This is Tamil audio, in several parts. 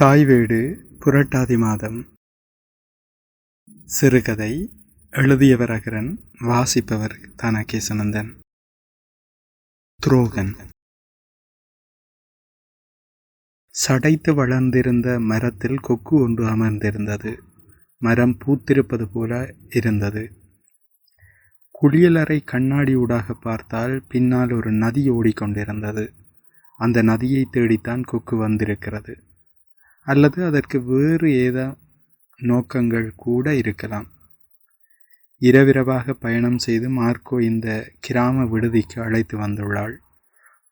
தாய் வீடு புரட்டாதி மாதம். சிறுகதை எழுதியவர் அகரன் வாசிப்பவர் தனகேசனந்தன் துரோகன். சடைத்து வளர்ந்திருந்த மரத்தில் கொக்கு ஒன்று அமர்ந்திருந்தது. மரம் பூத்திருப்பது போல இருந்தது. குளியலறை கண்ணாடி ஊடாக பார்த்தால் பின்னால் ஒரு நதி ஓடிக்கொண்டிருந்தது. அந்த நதியை தேடித்தான் கொக்கு வந்திருக்கிறது. அல்லது அதற்கு வேறு ஏதோ நோக்கங்கள் கூட இருக்கலாம். இரவிரவாக பயணம் செய்து மார்க்கோ இந்த கிராம விடுதிக்கு அழைத்து வந்துள்ளாள்.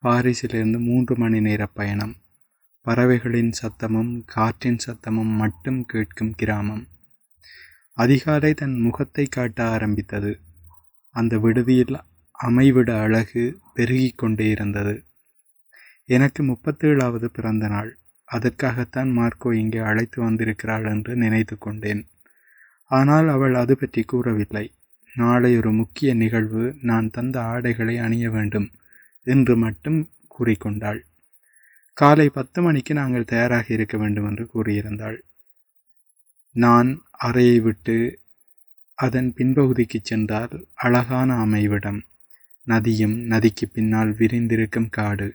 பாரிஸிலிருந்து மூன்று மணி நேர பயணம். பறவைகளின் சத்தமும் காற்றின் சத்தமும் மட்டும் கேட்கும் கிராமம். அதிகாலை தன் முகத்தை காட்ட ஆரம்பித்தது. அந்த விடுதியில் அமைவிட அழகு பெருகிக் கொண்டே இருந்தது. எனக்கு முப்பத்தேழாவது பிறந்த நாள். அதற்காகத்தான் மார்க்கோ இங்கே அழைத்து வந்திருக்கிறாள் என்று நினைத்து கொண்டேன். ஆனால் அவள் அது பற்றி கூறவில்லை. நாளை ஒரு முக்கிய நிகழ்வு நான் தந்த ஆடைகளை அணிய வேண்டும் என்று மட்டும் கூறிக்கொண்டாள். காலை பத்து மணிக்கு நாங்கள் தயாராக இருக்க வேண்டும் என்று கூறியிருந்தாள். நான் அறையை விட்டு அதன் பின்பகுதிக்கு சென்றால் அழகான அமைவிடம் நதியும் நதிக்கு பின்னால் விரிந்திருக்கும் காடு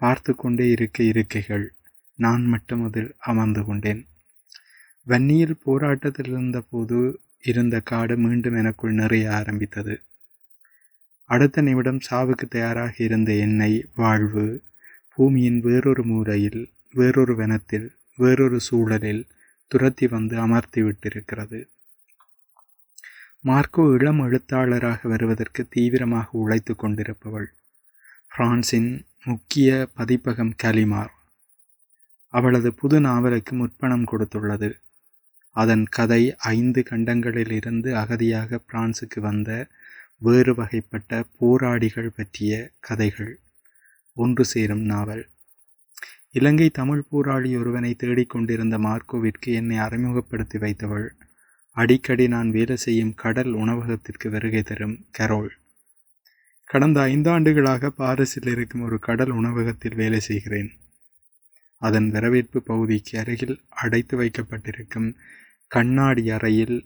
பார்த்து கொண்டே இருக்க இருக்கைகள் நான் மட்டும் அதில் அமர்ந்து கொண்டேன். வன்னியில் போராட்டத்தில் இருந்தபோது இருந்த காடு மீண்டும் எனக்குள் நிறைய ஆரம்பித்தது. அடுத்த நிமிடம் சாவுக்கு தயாராக இருந்த என்னை வாழ்வு பூமியின் வேறொரு மூலையில் வேறொரு வனத்தில் வேறொரு சூழலில் துரத்தி வந்து அமர்த்தி விட்டிருக்கிறது. மார்க்கோ இளம் எழுத்தாளராக வருவதற்கு தீவிரமாக உழைத்து கொண்டிருப்பவள். பிரான்சின் முக்கிய பதிப்பகம் கலிமார். அவளது புது நாவலுக்கு முற்பணம் கொடுத்துள்ளது. அதன் கதை ஐந்து கண்டங்களிலிருந்து அகதியாக பிரான்சுக்கு வந்த வேறு வகைப்பட்ட போராடிகள் பற்றிய கதைகள். ஒன்று சேரும் நாவல். இலங்கை தமிழ் போராளி ஒருவனை தேடிக்கொண்டிருந்த மார்க்கோவிற்கு என்னை அறிமுகப்படுத்தி வைத்தவள். அடிக்கடி நான் வேலை செய்யும் கடல் உணவகத்திற்கு வருகை தரும் கரோல். கடந்த ஐந்தாண்டுகளாக பாரிஸில் இருக்கும் ஒரு கடல் உணவகத்தில் வேலை செய்கிறேன். அதன் வரவேற்பு பகுதிக்கு அருகில் அடைத்து வைக்கப்பட்டிருக்கும் கண்ணாடி அறையில்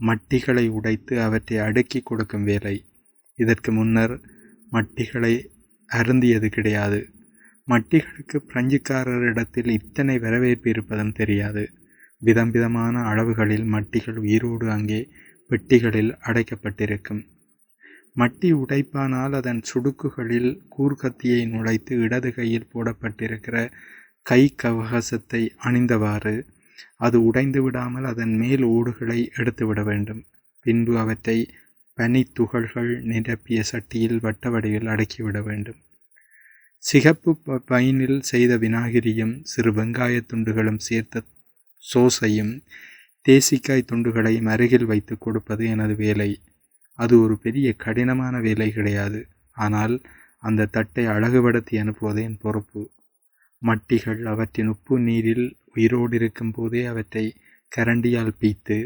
மட்டிகளை உடைத்து அவற்றை அடுக்கி கொடுக்கும் வேலை. இதற்கு முன்னர் மட்டிகளை அருந்தியது கிடையாது. மட்டிகளுக்கு பிரெஞ்சுக்காரரிடத்தில் இத்தனை வரவேற்பு இருப்பதும் தெரியாது. விதம் விதமான அளவுகளில் மட்டிகள் உயிரோடு அங்கே பெட்டிகளில் அடைக்கப்பட்டிருக்கும். மட்டி உடைப்பானால் அதன் சுடுக்குகளில் கூர்க்கத்தியை நுழைத்து இடது கையில் போடப்பட்டிருக்கிற கை கவகசத்தை அணிந்தவாறு அது உடைந்து விடாமல் அதன் மேல் ஓடுகளை எடுத்துவிட வேண்டும். பின்பு அவற்றை பனி துகள்கள் நிரப்பிய சட்டியில் வட்ட வடிவில் அடக்கிவிட வேண்டும். சிகப்பு பைனில் செய்த விநாகிரியும் சிறு வெங்காய துண்டுகளும் சேர்த்த சோசையும் தேசிக்காய் துண்டுகளையும் அருகில் வைத்து கொடுப்பது எனது வேலை. அது ஒரு பெரிய கடினமான வேலை கிடையாது. ஆனால் அந்த தட்டை அழகுபடுத்தி அனுப்புவது என் பொறுப்பு. மட்டிகள் அவற்றின் உப்பு நீரில் உயிரோடு இருக்கும் போதே அவற்றை கரண்டியால் பீத்து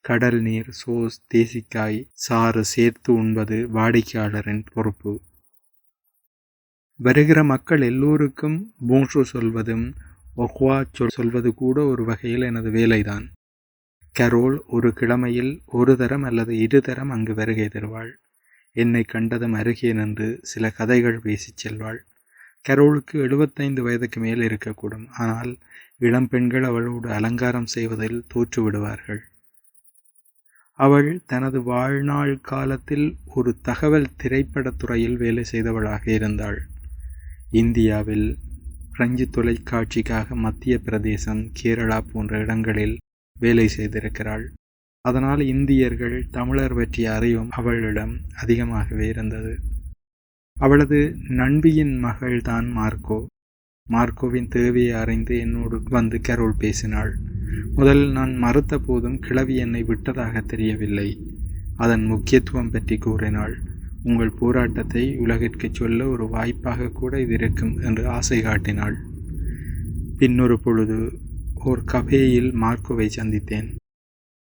கடல் நீர் சோஸ் தேசிக்காய் சாறு சேர்த்து உண்பது வாடிக்கையாளரின் பொறுப்பு. வருகிற மக்கள் எல்லோருக்கும் போன்ஷோ சொல்வதும் ஒஹ்வா சொல் சொல்வது கூட ஒரு வகையில் எனது வேலைதான். கரோல் ஒரு கிழமையில் ஒரு தரம் அல்லது இரு தரம் அங்கு வருகை தருவாள். என்னை கண்டதும் அருகே நின்று சில கதைகள் பேசிச் செல்வாள். கரோலுக்கு எழுபத்தைந்து வயதுக்கு மேல் இருக்கக்கூடும். ஆனால் இளம் பெண்கள் அவளோடு அலங்காரம் செய்வதில் தோற்றுவிடுவார்கள் அவள் தனது வாழ்நாள் காலத்தில் ஒரு தகவல் திரைப்படத்துறையில் வேலை செய்தவளாக இருந்தாள். இந்தியாவில் பிரெஞ்சு தொலைக்காட்சிக்காக மத்திய பிரதேசம் கேரளா போன்ற இடங்களில் வேலை செய்திருக்கிறாள். அதனால் இந்தியர்கள் தமிழர் பற்றிய அறிவும் அவளிடம் அதிகமாகவே இருந்தது. அவளது நண்பியின் மகள்தான் மார்க்கோ. மார்க்கோவின் தேவையை அறிந்து என்னோடு வந்து கரோல் பேசினாள். முதல் நான் மறுத்த போதும் கிழவி என்னை விட்டதாக தெரியவில்லை. அதன் முக்கியத்துவம் பற்றி கூறினாள். உங்கள் போராட்டத்தை உலகிற்கு சொல்ல ஒரு வாய்ப்பாக கூட இது இருக்கும் என்று ஆசை காட்டினாள். பின்னொரு பொழுது ஓர் கபேயில் மார்க்கோவை சந்தித்தேன்.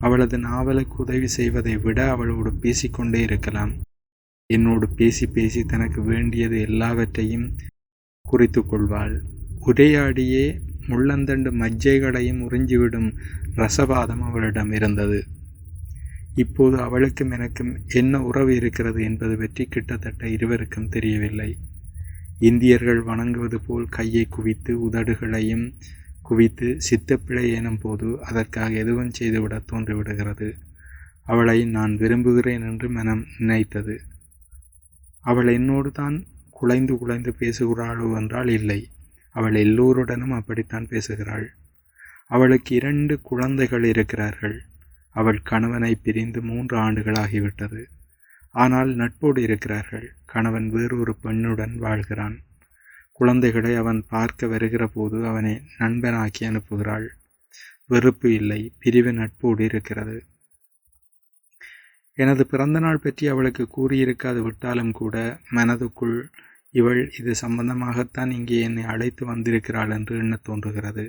அவளது நாவலுக்கு உதவி செய்வதை விட அவளோடு பேசிக்கொண்டே இருக்கலாம். என்னோடு பேசி பேசி தனக்கு வேண்டியது எல்லாவற்றையும் குறித்து கொள்வாள். உரையாடியே முள்ளந்தண்டு மஜ்ஜைகளையும் உறிஞ்சிவிடும் ரசவாதம் அவளிடம் இருந்தது. இப்போது அவளுக்கும் எனக்கும் என்ன உறவு இருக்கிறது என்பது பற்றி கிட்டத்தட்ட இருவருக்கும் தெரியவில்லை. இந்தியர்கள் வணங்குவது போல் கையை குவித்து உதடுகளையும் குவித்து சித்தப்பிழை எனும் போது அதற்காக எதுவும் செய்துவிட தோன்றிவிடுகிறது. அவளை நான் விரும்புகிறேன் என்று மனம் நினைத்தது. அவள் என்னோடு தான் குலைந்து குலைந்து பேசுகிறாளோ என்றால் இல்லை. அவள் எல்லோருடனும் அப்படித்தான் பேசுகிறாள். அவளுக்கு இரண்டு குழந்தைகள் இருக்கிறார்கள். அவள் கணவனை பிரிந்து மூன்று ஆண்டுகளாகிவிட்டது ஆனால் நட்போடு இருக்கிறார்கள். கணவன் வேறொரு பெண்ணுடன் வாழ்கிறான். குழந்தைகளை அவன் பார்க்க வருகிற போது அவனை நண்பனாக்கி அனுப்புகிறாள். வெறுப்பு இல்லை பிரிவு நட்போடு இருக்கிறது. எனது பிறந்தநாள் பற்றி அவளுக்கு கூறியிருக்காது விட்டாலும் கூட மனதுக்குள் இவள் இது சம்பந்தமாகத்தான் இங்கே என்னை அழைத்து வந்திருக்கிறாள் என்று எண்ணத் தோன்றுகிறது.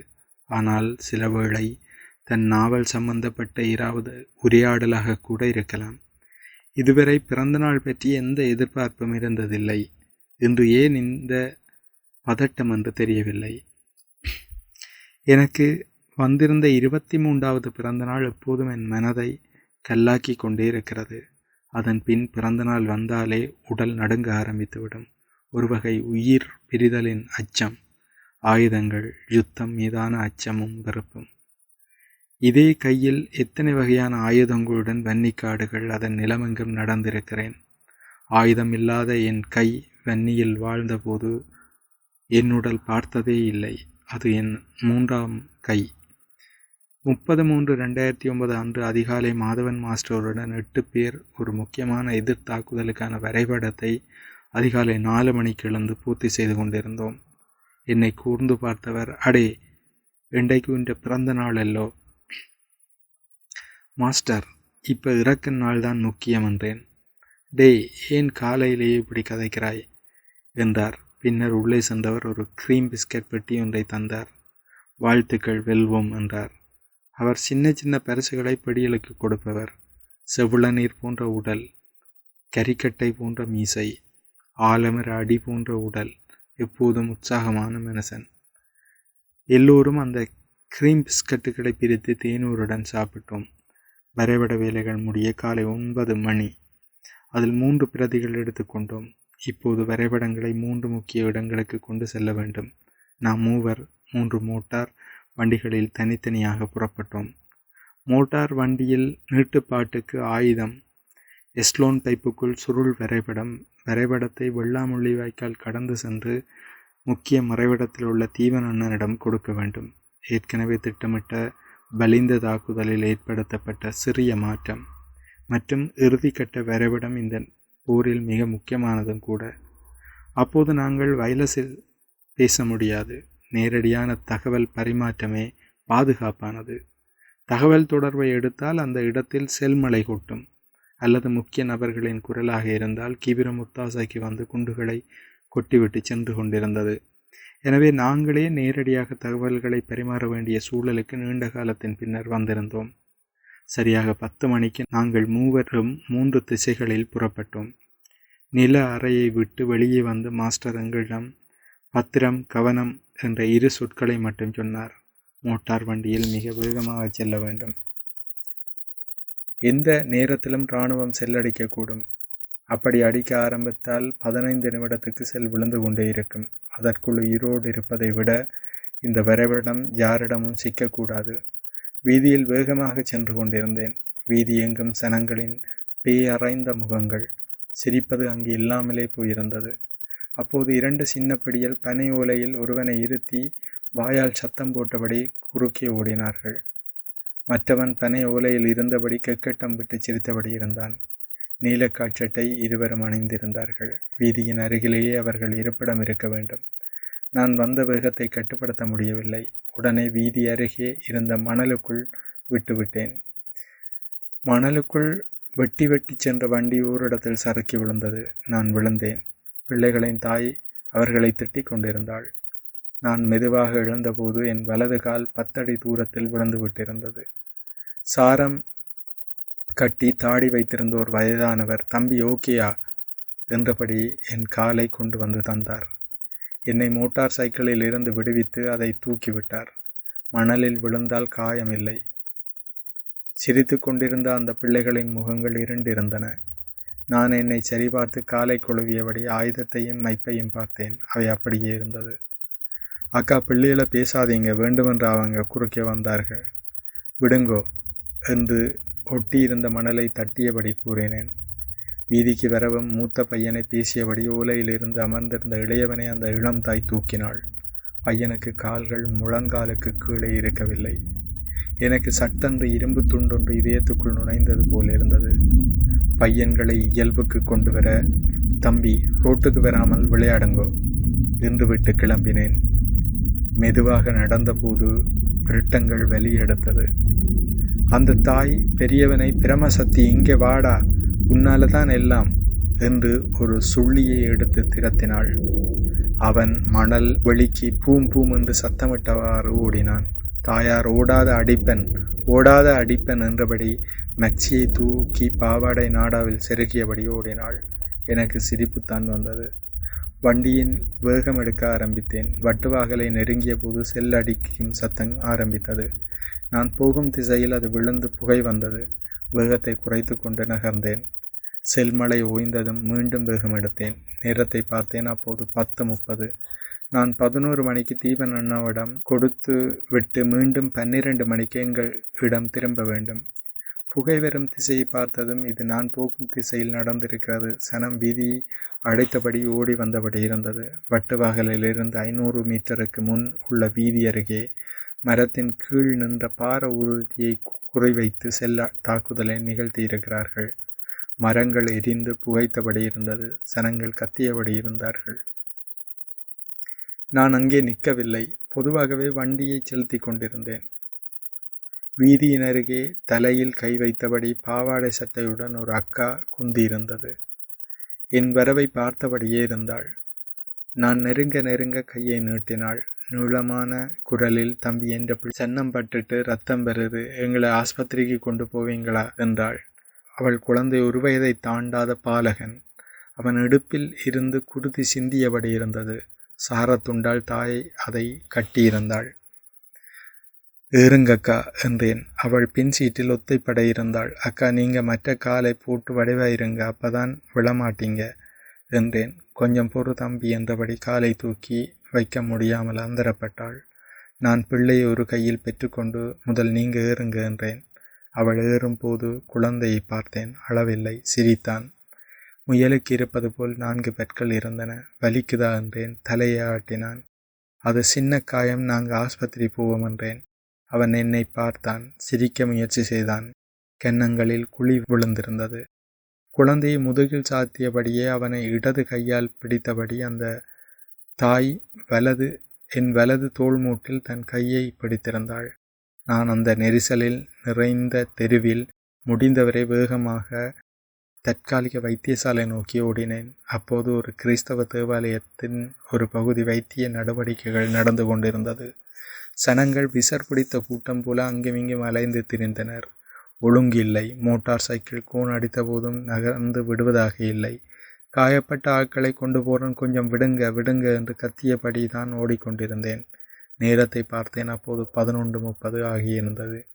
ஆனால் சில வேளை தன் நாவல் சம்பந்தப்பட்ட இராவது உரையாடலாக கூட இருக்கலாம். இதுவரை பிறந்தநாள் பற்றி எந்த எதிர்பார்ப்பும் இருந்ததில்லை. இன்று ஏன் இந்த பதட்டம் என்று தெரியவில்லை. எனக்கு வந்திருந்த இருபத்தி மூன்றாவது பிறந்தநாள் எப்போதும் என் மனதை கல்லாக்கி கொண்டே இருக்கிறது. அதன் பின் பிறந்தநாள் வந்தாலே உடல் நடுங்க ஆரம்பித்துவிடும். ஒரு வகை உயிர் பிரிதலின் அச்சம் ஆயுதங்கள் யுத்தம் மீதான அச்சமும் வெறுப்பும். இதே கையில் எத்தனை வகையான ஆயுதங்களுடன் வன்னிக்காடுகள் அதன் நிலமெங்கும் நடந்திருக்கிறேன். ஆயுதம் இல்லாத என் கை வன்னியில் வாழ்ந்தபோது என்னுடல் பார்த்ததே இல்லை. அது என் மூன்றாம் கை. முப்பது மூன்று ரெண்டாயிரத்தி ஒன்பது அன்று அதிகாலை மாதவன் மாஸ்டருடன் எட்டு பேர் ஒரு முக்கியமான எதிர் தாக்குதலுக்கான வரைபடத்தை அதிகாலை நாலு மணிக்கு எழுந்து பூர்த்தி செய்து கொண்டிருந்தோம். என்னை கூர்ந்து பார்த்தவர் அடே இன்றைக்கு உன்ற பிறந்த நாள் அல்லோ? மாஸ்டர் இப்போ இறக்க நாள் தான் முக்கியம் என்றேன். டேய் ஏன் காலையிலேயே இப்படி கதைக்கிறாய்? என்றார். பின்னர் உள்ளே சென்றவர் ஒரு க்ரீம் பிஸ்கட் பெட்டி ஒன்றை தந்தார். வாழ்த்துக்கள் வெல்வோம் என்றார். அவர் சின்ன சின்ன பரிசுகளை பெடியலுக்கு கொடுப்பவர். செவுள நீர் போன்ற உடல் கரிக்கட்டை போன்ற மீசை ஆலமர அடி போன்ற உடல் எப்போதும் உற்சாகமான மனுஷன் எல்லோரும் அந்த க்ரீம் பிஸ்கட்டுகளை பிரித்து தேனூருடன் சாப்பிட்டோம். வரைபட வேலைகள் முடிய காலை ஒன்பது மணி. அதில் மூன்று பிரதிகள் எடுத்துக்கொண்டோம். இப்போது வரைபடங்களை மூன்று முக்கிய இடங்களுக்கு கொண்டு செல்ல வேண்டும். நாம் மூவர் மூன்று மோட்டார் வண்டிகளில் தனித்தனியாக புறப்பட்டோம். மோட்டார் வண்டியில் நீட்டுப்பாட்டுக்கு ஆயுதம். எஸ்லோன் டைப்புக்குள் சுருள் வரைபடம். வரைபடத்தை வெள்ளாமுள்ளி வாய்க்கால் கடந்து சென்று முக்கிய மறைவிடத்தில் உள்ள தீவனண்ணனிடம் கொடுக்க வேண்டும். ஏற்கனவே திட்டமிட்ட பலிந்த தாக்குதலில் ஏற்படுத்தப்பட்ட சிறிய மாற்றம். மற்றும் இறுதிக்கட்ட வரைபடம் இந்த போரில் மிக முக்கியமானதும் கூட. அப்போது நாங்கள் வைலஸில் பேச முடியாது. நேரடியான தகவல் பரிமாற்றமே பாதுகாப்பானது. தகவல் தொடர்பை எடுத்தால் அந்த இடத்தில் செல்மலை கொட்டும். அல்லது முக்கிய நபர்களின் குரலாக இருந்தால் கிபிர முத்தாசாக்கி வந்து குண்டுகளை கொட்டிவிட்டு சென்று கொண்டிருந்தது. எனவே நாங்களே நேரடியாக தகவல்களை பரிமாற வேண்டிய சூழலுக்கு நீண்ட காலத்தின் பின்னர் வந்திருந்தோம். சரியாக பத்து மணிக்கு நாங்கள் மூவரும் மூன்று திசைகளில் புறப்பட்டோம். நில அறையை விட்டு வெளியே வந்து மாஸ்டர் எங்களிடம் பத்திரம் கவனம் என்ற இரு சொற்களை மட்டும் சொன்னார். மோட்டார் வண்டியில் மிக வேகமாக செல்ல வேண்டும். எந்த நேரத்திலும் இராணுவம் செல்லடிக்கக்கூடும். அப்படி அடிக்க ஆரம்பித்தால் பதினைந்து நிமிடத்துக்கு செல் விழுந்து கொண்டே இருக்கும். அதற்குள் உயிரோடு இருப்பதை விட இந்த வரைபடம் யாரிடமும் சிக்கக்கூடாது. வீதியில் வேகமாக சென்று கொண்டிருந்தேன். வீதி எங்கும் சனங்களின் பேயறைந்த முகங்கள் சிரிப்பது அங்கு இல்லாமலே போயிருந்தது. அப்போது இரண்டு சின்னப்படியில் பனை ஓலையில் ஒருவனை இருத்தி வாயால் சத்தம் போட்டபடி குறுக்கே ஓடினார்கள். மற்றவன் பனை ஓலையில் இருந்தபடி கெக்கட்டம் விட்டு சிரித்தபடி இருந்தான். நீலக்காட்சட்டை இருவரும் அணிந்திருந்தார்கள். வீதியின் அருகிலேயே அவர்கள் இருப்பிடம் இருக்க வேண்டும். நான் வந்த வேகத்தை கட்டுப்படுத்த முடியவில்லை. உடனே வீதி அருகே இருந்த மணலுக்குள் விட்டுவிட்டேன் மணலுக்குள் வெட்டி வெட்டி சென்ற வண்டி ஓரிடத்தில் சறுக்கி விழுந்தது. நான் விழுந்தேன். பிள்ளைகளின் தாய் அவர்களை திட்டி கொண்டிருந்தாள். நான் மெதுவாக எழுந்தபோது என் வலது கால் பத்தடி தூரத்தில் விழுந்து விட்டிருந்தது. சாரம் கட்டி தாடி வைத்திருந்த ஒரு வயதானவர் தம்பி ஓகேயா? என்றபடி என் காலை கொண்டு வந்து தந்தார். என்னை மோட்டார் சைக்கிளில் இருந்து விடுவித்து அதை தூக்கிவிட்டார். மணலில் விழுந்தால் காயமில்லை. சிரித்து கொண்டிருந்த அந்த பிள்ளைகளின் முகங்கள் இருண்டிருந்தன. நான் என்னை சரிபார்த்து காலை கொழுவியபடி ஆயுதத்தையும் மைப்பையும் பார்த்தேன். அவை அப்படியே இருந்தது. அக்கா பிள்ளைகளை பேசாதீங்க. வேண்டுமென்று அவங்க குறுக்கே வந்தார்கள். விடுங்கோ என்று ஒட்டியிருந்த மணலை தட்டியபடி கூறினேன். வீதிக்கு வரவும் மூத்த பையனை பேசியபடி ஓலையிலிருந்து அமர்ந்திருந்த இளையவனை அந்த இளம் தாய் தூக்கினாள். பையனுக்கு கால்கள் முழங்காலுக்கு கீழே இருக்கவில்லை. எனக்கு சட்டென்று இரும்பு துண்டொன்று இதயத்துக்குள் நுழைந்தது போல் இருந்தது. பையன்களை இயல்புக்கு கொண்டு வர தம்பி ரோட்டுக்கு வராமல் விளையாடுங்கோ. என்று விட்டு கிளம்பினேன். மெதுவாக நடந்தபோது விருட்டங்கள் வெளியெடுத்தது. அந்த தாய் பெரியவனை பிரமசக்தி இங்கே வாடா. உன்னால தான் எல்லாம் என்று ஒரு சுள்ளியை எடுத்து திரத்தினாள் அவன் மணல் வெளிக்கு பூம் பூம் என்று சத்தமிட்டவாறு ஓடினான். தாயார் ஓடாத அடிப்பன் ஓடாத அடிப்பன் என்றபடி மக்சியை தூக்கி பாவாடை நாடாவில் செருகியபடி ஓடினாள். எனக்கு சிரிப்புத்தான் வந்தது. வண்டியின் வேகம் எடுக்க ஆரம்பித்தேன். வட்டுவாகலை நெருங்கிய போது செல் அடிக்கும் சத்தம் ஆரம்பித்தது. நான் போகும் திசையில் அது விழுந்து புகை வந்தது. வேகத்தை குறைத்து கொண்டு நகர்ந்தேன். செல்மலை ஓய்ந்ததும் மீண்டும் வேகம் எடுத்தேன். நேரத்தை பார்த்தேன். அப்போது பத்து முப்பது. நான் பதினோரு மணிக்கு தீபன் அண்ணாவிடம் கொடுத்து விட்டு மீண்டும் பன்னிரண்டு மணிக்கு எங்கள் இடம் திரும்ப வேண்டும். புகை வரும் திசையை பார்த்ததும் இது நான் போகும் திசையில் நடந்திருக்கிறது. சனம் வீதி அடைத்தபடி ஓடி வந்தபடி இருந்தது. வட்டுவாகலிலிருந்து ஐநூறு மீட்டருக்கு முன் உள்ள வீதி அருகே மரத்தின் கீழ் நின்ற பார உறுதியை குறிவைத்து செல்ல தாக்குதலை நிகழ்த்தியிருக்கிறார்கள். மரங்கள் எரிந்து புகைத்தபடி இருந்தது. சனங்கள் கத்தியபடி இருந்தார்கள். நான் அங்கே நிற்கவில்லை. பொதுவாகவே வண்டியை செலுத்தி கொண்டிருந்தேன். வீதியின் அருகே தலையில் கை வைத்தபடி பாவாடை சட்டையுடன் ஒரு அக்கா குந்தியிருந்தது. என் வரவை பார்த்தபடியே இருந்தாள். நான் நெருங்க நெருங்க கையை நீட்டினாள். நீளமான குரலில் தம்பி என்ற சென்னம் பட்டுட்டு ரத்தம் பெறுது. எங்களை ஆஸ்பத்திரிக்கு கொண்டு போவீங்களா? என்றாள். அவள் குழந்தை ஒரு வயதை தாண்டாத பாலகன். அவன் இடுப்பில் இருந்து குருதி சிந்தியபடி இருந்தது. சாரத்துண்டால் தாயை அதை கட்டியிருந்தாள். ஏறுங்கக்கா என்றேன். அவள் பின் சீட்டில் ஒத்தைப்பட இருந்தாள். அக்கா நீங்க மற்ற காலை போட்டு வடிவாயிருங்க. அப்பதான் விழமாட்டீங்க என்றேன். கொஞ்சம் பொறு தம்பி என்றபடி காலை தூக்கி வைக்க முடியாமல் அந்தரப்பட்டாள். நான் பிள்ளையை ஒரு கையில் பெற்றுக்கொண்டு முதல் நீங்க ஏறுங்க என்றேன். அவள் ஏறும்போது குழந்தையை பார்த்தேன். அளவில்லை சிரித்தான். முயலுக்கு இருப்பது போல் நான்கு பெற்கள் இருந்தன. வலிக்குதா என்றேன். தலையை ஆட்டினான். அது சின்ன காயம் நாங்கள் ஆஸ்பத்திரி போவோம் என்றேன். அவன் என்னை பார்த்தான். சிரிக்க முயற்சி செய்தான். கென்னங்களில் குழி விழுந்திருந்தது. குழந்தையை முதுகில் சாத்தியபடியே அவனை இடது கையால் பிடித்தபடி அந்த தாய் வலது என் வலது தோள்மூட்டில் தன் கையை பிடித்திருந்தாள். நான் அந்த நெரிசலில் நிறைந்த தெருவில் முடிந்தவரை வேகமாக தற்காலிக வைத்தியசாலை நோக்கி ஓடினேன். அப்போது ஒரு கிறிஸ்தவ தேவாலயத்தின் ஒரு பகுதி வைத்திய நடவடிக்கைகள் நடந்து கொண்டிருந்தது. சனங்கள் விசர் பிடித்த கூட்டம் போல அங்குமிங்கும் அலைந்து திரிந்தனர். ஒழுங்கில்லை மோட்டார் சைக்கிள் கூன் அடித்த போதும் நகர்ந்து விடுவதாக இல்லை. காயப்பட்ட ஆட்களை கொண்டு போறன். கொஞ்சம் விடுங்க விடுங்க என்று கத்தியபடி தான் ஓடிக்கொண்டிருந்தேன். நேரத்தை பார்த்தேன். அப்போது பதினொன்று முப்பது ஆகியிருந்தது.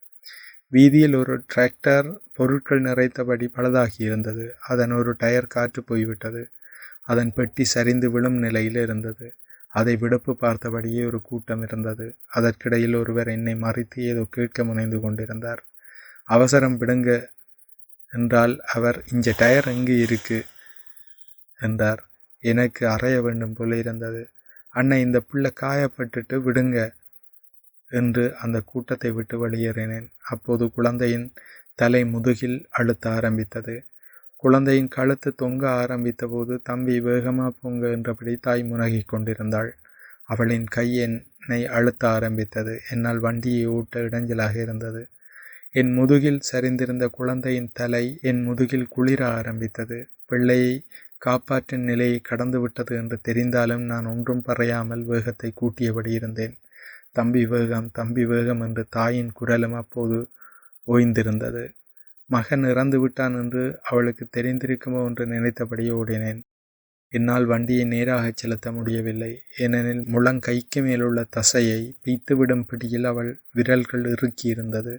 வீதியில் ஒரு டிராக்டர் பொருட்கள் நிறைத்தபடி பழுதாகியிருந்தது. அதன் ஒரு டயர் காற்று போய்விட்டது. அதன் பெட்டி சரிந்து விழும் நிலையில் இருந்தது. அதை விடுப்பு பார்த்தபடியே ஒரு கூட்டம் இருந்தது. அதற்கிடையில் ஒருவர் என்னை மறைத்து ஏதோ கேட்க முனைந்து கொண்டிருந்தார். அவசரம் விடுங்க என்றால் அவர் இந்த டயர் எங்கு இருக்கு? என்றார். எனக்கு அறைய வேண்டும் போல இருந்தது. அண்ணன் இந்த பிள்ளை காயப்பட்டுட்டு விடுங்க என்று அந்த கூட்டத்தை விட்டு வெளியேறினேன். அப்போது குழந்தையின் தலை முதுகில் அழுத்த ஆரம்பித்தது. குழந்தையின் கழுத்து தொங்க ஆரம்பித்த போது தம்பி வேகமா பொங்க என்றபடி தாய் முனகி கொண்டிருந்தாள். அவளின் கை என்னை அழுத்த ஆரம்பித்தது. என்னால் வண்டியை ஓட்ட இடைஞ்சலாக இருந்தது. என் முதுகில் சரிந்திருந்த குழந்தையின் தலை என் முதுகில் குளிர ஆரம்பித்தது. பிள்ளையை காப்பாற்றும் நிலையை கடந்துவிட்டது என்று தெரிந்தாலும் நான் ஒன்றும் பறையாமல் வேகத்தை கூட்டியபடி இருந்தேன். தம்பி வேகம் தம்பி வேகம் என்று தாயின் குரலும் அப்போது ஓய்ந்திருந்தது. மகன் இறந்து விட்டான் என்று அவளுக்கு தெரிந்திருக்குமோ என்று நினைத்தபடியே ஓடினேன். என்னால் வண்டியை நேராக செலுத்த முடியவில்லை. ஏனெனில் முழங்கைக்கு மேலுள்ள தசையை பீத்துவிடும் பிடியில் அவள் விரல்கள் இறுக்கியிருந்தது.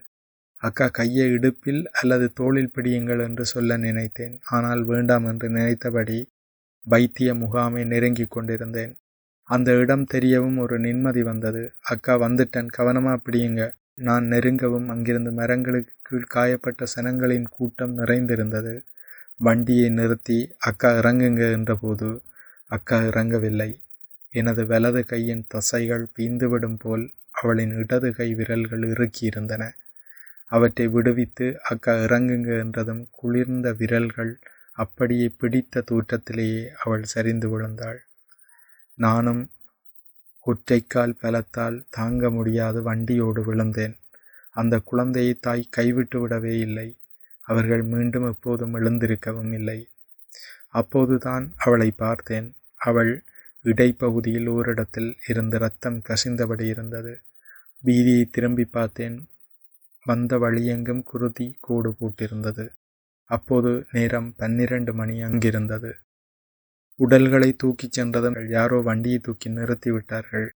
அக்கா கையை இடுப்பில் அல்லது தோளில் பிடியுங்கள் என்று சொல்ல நினைத்தேன். ஆனால் வேண்டாம் என்று நினைத்தபடி வைத்திய முகாமை நெருங்கிக் கொண்டிருந்தேன். அந்த இடம் தெரியவும் ஒரு நிம்மதி வந்தது. அக்கா வந்துட்டேன். கவனமாக பிடியுங்க. நான் நெருங்கவும் அங்கிருந்து மரங்களுக்கு கீழ் காயப்பட்ட சனங்களின் கூட்டம் நிறைந்திருந்தது. வண்டியை நிறுத்தி அக்கா இறங்குங்க என்றபோது அக்கா இறங்கவில்லை. எனது வலது கையின் தசைகள் பீந்துவிடும் போல் அவளின் இடது கை விரல்கள் இறுக்கியிருந்தன. அவற்றை விடுவித்து அக்கா இறங்குங்க என்றதும் குளிர்ந்த விரல்கள் அப்படியே பிடித்த தூற்றத்திலேயே அவள் சரிந்து விழுந்தாள். நானும் ஒற்றைக்கால் பலத்தால் தாங்க முடியாது வண்டியோடு விழுந்தேன். அந்த குழந்தையை தாய் கைவிட்டு விடவே இல்லை. அவர்கள் மீண்டும் எப்போதும் எழுந்திருக்கவும் இல்லை. அப்போதுதான் அவளை பார்த்தேன். அவள் இடைப்பகுதியில் ஓரிடத்தில் இருந்து ரத்தம் கசிந்தபடி இருந்தது. வீதியை திரும்பி பார்த்தேன். வந்த வழியெங்கும் குருதி கூடு போட்டிருந்தது. அப்போது நேரம் பன்னிரண்டு மணி அங்கிருந்தது. உடல்களை தூக்கிச் சென்றதும் யாரோ வண்டியை தூக்கி நிறுத்திவிட்டார்கள்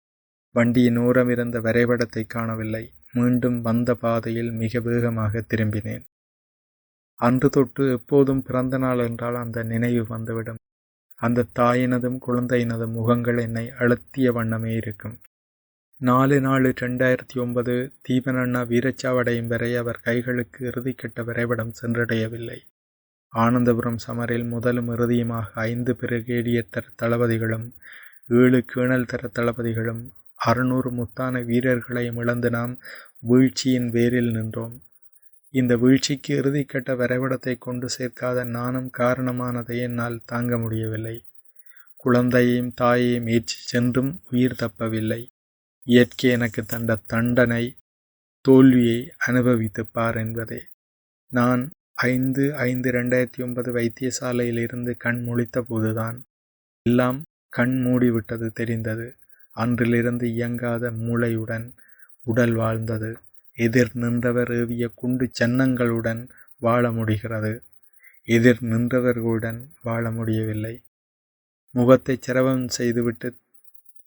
வண்டியின் ஓரம் இருந்த வரைபடத்தை காணவில்லை. மீண்டும் வந்த பாதையில் மிக வேகமாக திரும்பினேன். அன்று தொட்டு எப்போதும் பிறந்த நாள் என்றால் அந்த நினைவு வந்துவிடும். அந்த தாயினதும் குழந்தையினதும் முகங்கள் என்னை அழுத்திய வண்ணமே இருக்கும். நாலு நாலு ரெண்டாயிரத்தி ஒன்பது தீபனண்ணா வீரச்சாவடையும் வரை அவர் கைகளுக்கு இறுதிக்கட்ட வரைபடம் சென்றடையவில்லை. ஆனந்தபுரம் சமரில் முதலும் இறுதியுமாக ஐந்து பிரிகேடியர் தர தளபதிகளும் ஏழு கேணல் தர தளபதிகளும் அறுநூறு முத்தான வீரர்களையும் இழந்து நாம் வீழ்ச்சியின் வேரில் நின்றோம். இந்த வீழ்ச்சிக்கு இறுதிக்கட்ட வரைபடத்தை கொண்டு சேர்க்காத நானும் காரணமானதை என்னால் தாங்க முடியவில்லை. குழந்தையையும் தாயையும் ஏற்றி சென்றும் உயிர் தப்பவில்லை. இயற்கை எனக்கு தந்த தண்டனை தோல்வியை அனுபவித்து பார் என்பதே. நான் ஐந்து ஐந்து ரெண்டாயிரத்தி ஒன்பது வைத்தியசாலையிலிருந்து கண் முழித்த போதுதான் எல்லாம் கண் மூடிவிட்டது தெரிந்தது. அன்றிலிருந்து இயங்காத மூளையுடன் உடல் வாழ்ந்தது. எதிர் நின்றவர் ஏவிய குண்டு சன்னங்களுடன் வாழ முடிகிறது. எதிர் நின்றவர்களுடன் வாழ முடியவில்லை. முகத்தை சிரவம் செய்துவிட்டு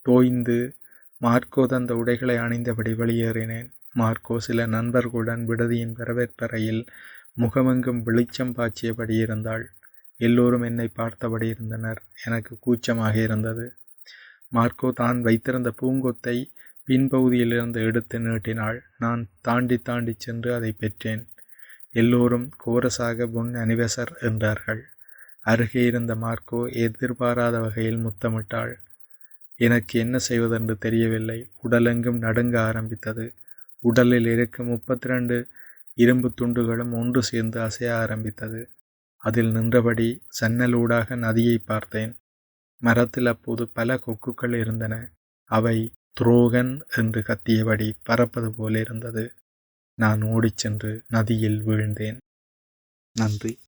தோய்ந்து மார்க்கோ தந்த உடைகளை அணிந்தபடி வெளியேறினேன். மார்க்கோ சில நண்பர்களுடன் விடுதியின் வரவேற்பறையில் முகமெங்கும் வெளிச்சம் பாய்ச்சியபடி இருந்தாள். எல்லோரும் என்னை பார்த்தபடி இருந்தனர். எனக்கு கூச்சமாக இருந்தது. மார்க்கோ தான் வைத்திருந்த பூங்கொத்தை பின்பகுதியிலிருந்து எடுத்து நீட்டினாள். நான் தாண்டி தாண்டி சென்று அதை பெற்றேன். எல்லோரும் கோரசாக பொன் அனிவசர் என்றார்கள். அருகே இருந்த மார்க்கோ எதிர்பாராத வகையில் முத்தமிட்டாள். எனக்கு என்ன செய்வதென்று தெரியவில்லை. உடலெங்கும் நடுங்க ஆரம்பித்தது. உடலில் இருக்கும் முப்பத்தி ரெண்டு இரும்பு துண்டுகளும் ஒன்று சேர்ந்து அசைய ஆரம்பித்தது. அதில் நின்றபடி சன்னலூடாக நதியை பார்த்தேன். மரத்தில் அப்போது பல கொக்குகள் இருந்தன. அவை துரோகன் என்று கத்தியபடி பறப்பது போல இருந்தது. நான் ஓடிச் சென்று நதியில் வீழ்ந்தேன். நன்றி.